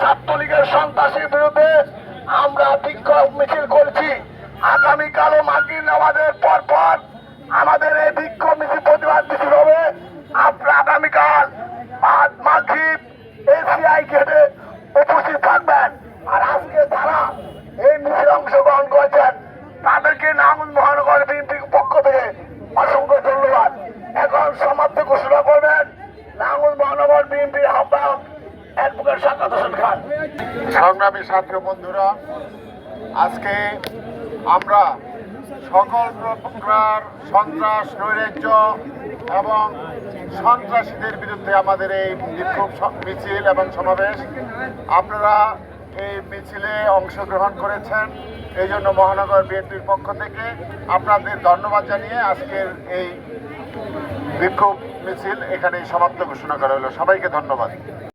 ছাত্রলীগের সন্ত্রাসীর বিরুদ্ধে আমরা বিক্ষোভ মিছিল করছি। আগামীকালও মাগির নামাজের পর পর আমাদের এই বিক্ষোভ মিছিল প্রতিবাদ মিছিল হবে। আপনারা আগামীকাল মাঠ মাগিব এসিআই গেটে উপস্থিত থাকবেন। আর আজকে যারা এই মিছিল অংশগ্রহণ করেছেন। তাদেরকে নাঙ্গল মহানগর বিএনপির পক্ষ থেকে অসংখ্য ধন্যবাদ। এখন সমাপ্তি ঘোষণা করবেন নাঙ্গল মহানগর বিএনপির আহ্বায়ক অ্যাডভোকেট সাকাত হোসেন খান। সংগ্রামী ছাত্র বন্ধুরা, আজকে আমরা সকল প্রকার সন্ত্রাস, নৈরাজ্য এবং সন্ত্রাসীদের বিরুদ্ধে আমাদের এই বিক্ষোভ মিছিল এবং সমাবেশ আপনারা এই মিছিলে অংশগ্রহণ করেছেন। এই জন্য মহানগর বিএনপির পক্ষ থেকে আপনাদের ধন্যবাদ জানিয়ে আজকের এই বিক্ষোভ মিছিল এখানেই সমাপ্ত ঘোষণা করা হলো। সবাইকে ধন্যবাদ।